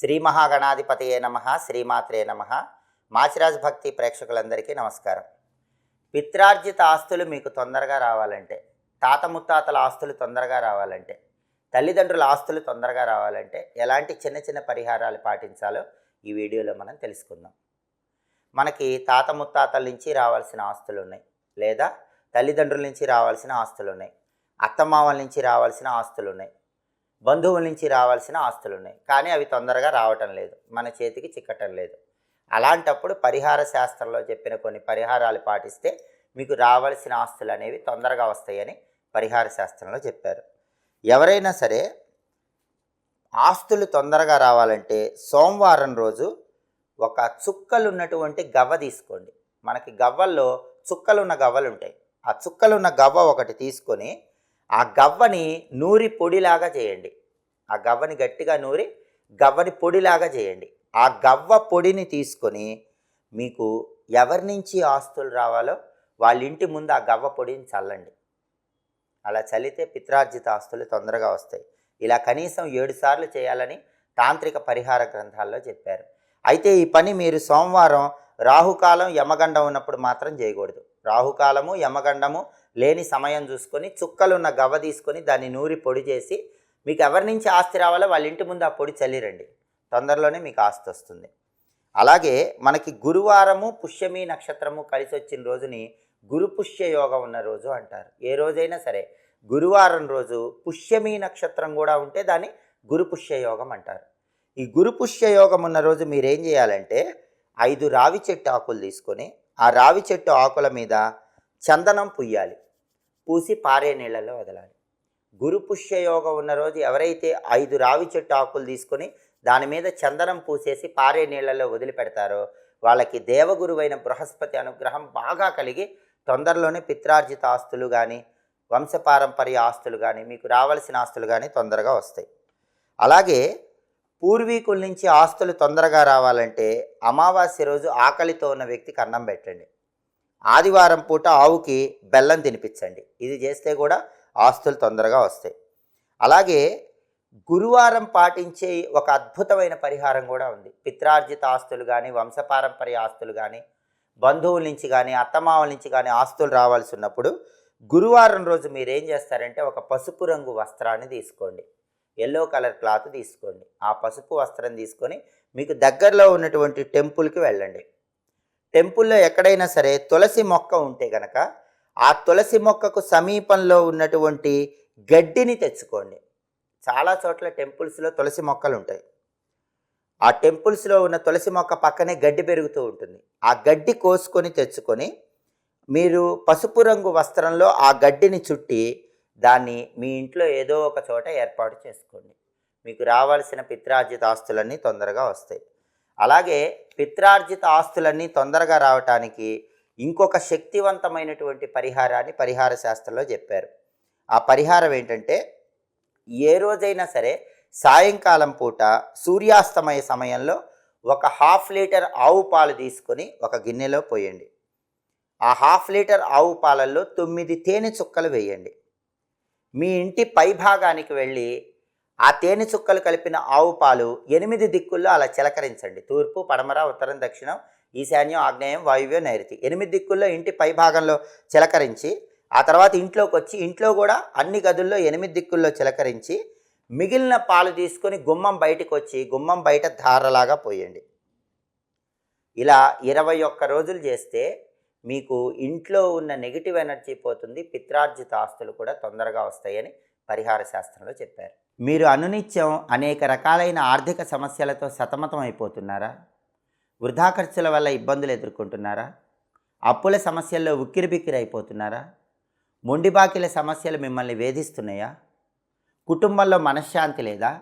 శ్రీ మహాగణాధిపతయే నమ శ్రీమాత్రే నమ. మాచిరాజ్ భక్తి ప్రేక్షకులందరికీ నమస్కారం. పిత్రార్జిత ఆస్తులు మీకు తొందరగా రావాలంటే తాత ముత్తాతల ఆస్తులు తొందరగా రావాలంటే తల్లిదండ్రుల ఆస్తులు తొందరగా రావాలంటే ఎలాంటి చిన్న చిన్న పరిహారాలు పాటించాలో ఈ వీడియోలో మనం తెలుసుకుందాం. మనకి తాత ముత్తాతల నుంచి రావాల్సిన ఆస్తులు ఉన్నాయి లేదా తల్లిదండ్రుల నుంచి రావాల్సిన ఆస్తులు ఉన్నాయి అత్తమామల నుంచి రావాల్సిన ఆస్తులు ఉన్నాయి బంధువుల నుంచి రావాల్సిన ఆస్తులు ఉన్నాయి కానీ అవి తొందరగా రావటం లేదు. మన చేతికి చిక్కటం లేదు. అలాంటప్పుడు పరిహార శాస్త్రంలో చెప్పిన కొన్ని పరిహారాలు పాటిస్తే మీకు రావాల్సిన ఆస్తులు అనేవి తొందరగా వస్తాయని పరిహార శాస్త్రంలో చెప్పారు. ఎవరైనా సరే ఆస్తులు తొందరగా రావాలంటే సోమవారం రోజు ఒక చుక్కలు ఉన్నటువంటి గవ్వ తీసుకోండి. మనకి గవ్వల్లో చుక్కలున్న గవ్వలు ఉంటాయి. ఆ చుక్కలున్న గవ్వ ఒకటి తీసుకొని ఆ గవ్వని నూరి పొడిలాగా చేయండి. ఆ గవ్వని గట్టిగా నూరి గవ్వని పొడిలాగా చేయండి. ఆ గవ్వ పొడిని తీసుకొని మీకు ఎవరి నుంచి ఆస్తులు రావాలో వాళ్ళ ఇంటి ముందు ఆ గవ్వ పొడిని చల్లండి. అలా చల్లితే పిత్రార్జిత ఆస్తులు తొందరగా వస్తాయి. ఇలా కనీసం ఏడు సార్లు చేయాలని తాంత్రిక పరిహార గ్రంథాల్లో చెప్పారు. అయితే ఈ పని మీరు సోమవారం రాహుకాలం యమగండం ఉన్నప్పుడు మాత్రం చేయకూడదు. రాహుకాలము యమగండము లేని సమయం చూసుకొని చుక్కలున్న గవ్వ తీసుకొని దాన్ని నూరి పొడి చేసి మీకు ఎవరి నుంచి ఆస్తి రావాలో వాళ్ళ ఇంటి ముందు ఆ పొడి చల్లిరండి. తొందరలోనే మీకు ఆస్తి వస్తుంది. అలాగే మనకి గురువారము పుష్యమి నక్షత్రము కలిసి వచ్చిన రోజుని గురు పుష్య యోగం ఉన్న రోజు అంటారు. ఏ రోజైనా సరే గురువారం రోజు పుష్యమి నక్షత్రం కూడా ఉంటే దాన్ని గురు పుష్య యోగం అంటారు. ఈ గురు పుష్య యోగం ఉన్న రోజు మీరేం చేయాలంటే ఐదు రావి చెట్టు ఆకులు తీసుకొని ఆ రావి చెట్టు ఆకుల మీద చందనం పుయ్యాలి. పూసి పారే నీళ్ళలో వదలాలి. గురు పుష్యయోగం ఉన్న రోజు ఎవరైతే ఐదు రావి చెట్టు ఆకులు తీసుకొని దాని మీద చందనం పూసేసి పారే నీళ్ళలో వదిలిపెడతారో వాళ్ళకి దేవగురువైన బృహస్పతి అనుగ్రహం బాగా కలిగి తొందరలోనే పిత్రార్జిత ఆస్తులు కానీ వంశపారంపర్య ఆస్తులు కానీ మీకు రావాల్సిన ఆస్తులు కానీ తొందరగా వస్తాయి. అలాగే పూర్వీకుల నుంచి ఆస్తులు తొందరగా రావాలంటే అమావాస్య రోజు ఆకలితో ఉన్న వ్యక్తికి అన్నం పెట్టండి. ఆదివారం పూట ఆవుకి బెల్లం తినిపించండి. ఇది చేస్తే కూడా ఆస్తులు తొందరగా వస్తాయి. అలాగే గురువారం పాటించే ఒక అద్భుతమైన పరిహారం కూడా ఉంది. పిత్రార్జిత ఆస్తులు కానీ వంశపారంపర్య ఆస్తులు కానీ బంధువుల నుంచి కానీ అత్తమామల నుంచి కానీ ఆస్తులు రావాల్సి ఉన్నప్పుడు గురువారం రోజు మీరు ఏం చేస్తారంటే ఒక పసుపు రంగు వస్త్రాన్ని తీసుకోండి. ఎల్లో కలర్ క్లాత్ తీసుకోండి. ఆ పసుపు వస్త్రం తీసుకొని మీకు దగ్గరలో ఉన్నటువంటి టెంపుల్కి వెళ్ళండి. టెంపుల్లో ఎక్కడైనా సరే తులసి మొక్క ఉంటే గనక ఆ తులసి మొక్కకు సమీపంలో ఉన్నటువంటి గడ్డిని తెచ్చుకోండి. చాలా చోట్ల టెంపుల్స్లో తులసి మొక్కలు ఉంటాయి. ఆ టెంపుల్స్లో ఉన్న తులసి మొక్క పక్కనే గడ్డి పెరుగుతూ ఉంటుంది. ఆ గడ్డి కోసుకొని తెచ్చుకొని మీరు పసుపు రంగు వస్త్రంలో ఆ గడ్డిని చుట్టి దాన్ని మీ ఇంట్లో ఏదో ఒక చోట ఏర్పాటు చేసుకోండి. మీకు రావాల్సిన పిత్రార్జిత ఆస్తులన్నీ తొందరగా వస్తాయి. అలాగే పిత్రార్జిత ఆస్తులన్నీ తొందరగా రావటానికి ఇంకొక శక్తివంతమైనటువంటి పరిహారాన్ని పరిహార శాస్త్రంలో చెప్పారు. ఆ పరిహారం ఏంటంటే ఏ రోజైనా సరే సాయంకాలం పూట సూర్యాస్తమయ సమయంలో ఒక హాఫ్ లీటర్ ఆవు పాలు తీసుకొని ఒక గిన్నెలో పోయండి. ఆ హాఫ్ లీటర్ ఆవు పాలల్లో తొమ్మిది తేనె చుక్కలు వేయండి. మీ ఇంటి పైభాగానికి వెళ్ళి ఆ తేనె చుక్కలు కలిపిన ఆవు పాలు ఎనిమిది దిక్కుల్లో అలా చిలకరించండి. తూర్పు పడమర ఉత్తరం దక్షిణం ఈశాన్యం ఆగ్నేయం వాయువ్యం నైరుతి. ఎనిమిది దిక్కుల్లో ఇంటి పైభాగంలో చిలకరించి ఆ తర్వాత ఇంట్లోకి వచ్చి ఇంట్లో కూడా అన్ని గదుల్లో ఎనిమిది దిక్కుల్లో చిలకరించి మిగిలిన పాలు తీసుకొని గుమ్మం బయటకు వచ్చి గుమ్మం బయట ధారలాగా పోయండి. ఇలా ఇరవై ఒక్క రోజులు చేస్తే మీకు ఇంట్లో ఉన్న నెగిటివ్ ఎనర్జీ పోతుంది పిత్రార్జిత ఆస్తులు కూడా తొందరగా వస్తాయని పరిహార శాస్త్రంలో చెప్పారు. మీరు అనునిత్యం అనేక రకాలైన ఆర్థిక సమస్యలతో సతమతం అయిపోతున్నారా? వృధా ఖర్చుల వల్ల ఇబ్బందులు ఎదుర్కొంటున్నారా? అప్పుల సమస్యల్లో ఉక్కిరిబిక్కిరి అయిపోతున్నారా? మొండిబాకిల సమస్యలు మిమ్మల్ని వేధిస్తున్నాయా? కుటుంబంలో మనశ్శాంతి లేదా?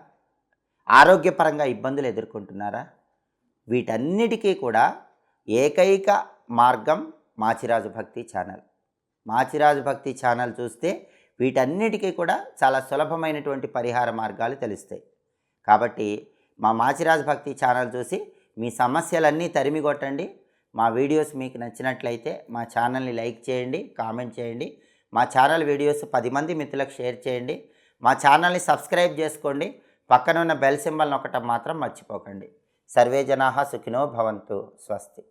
ఆరోగ్యపరంగా ఇబ్బందులు ఎదుర్కొంటున్నారా? వీటన్నిటికీ కూడా ఏకైక మార్గం మాచిరాజు భక్తి ఛానల్. మాచిరాజు భక్తి ఛానల్ చూస్తే వీటన్నిటికీ కూడా చాలా సులభమైనటువంటి పరిహార మార్గాలు తెలుస్తాయి. కాబట్టి మా మాచిరాజు భక్తి ఛానల్ చూసి మీ సమస్యలన్నీ తరిమి కొట్టండి. మా వీడియోస్ మీకు నచ్చినట్లయితే మా ఛానల్ని లైక్ చేయండి కామెంట్ చేయండి. మా ఛానల్ వీడియోస్ పది మంది మిత్రులకు షేర్ చేయండి. మా ఛానల్ని సబ్స్క్రైబ్ చేసుకోండి. పక్కన ఉన్న బెల్ సింబల్ నొక్కటం మాత్రం మర్చిపోకండి. సర్వే జనాహ సుఖినో భవంతు. స్వస్తి.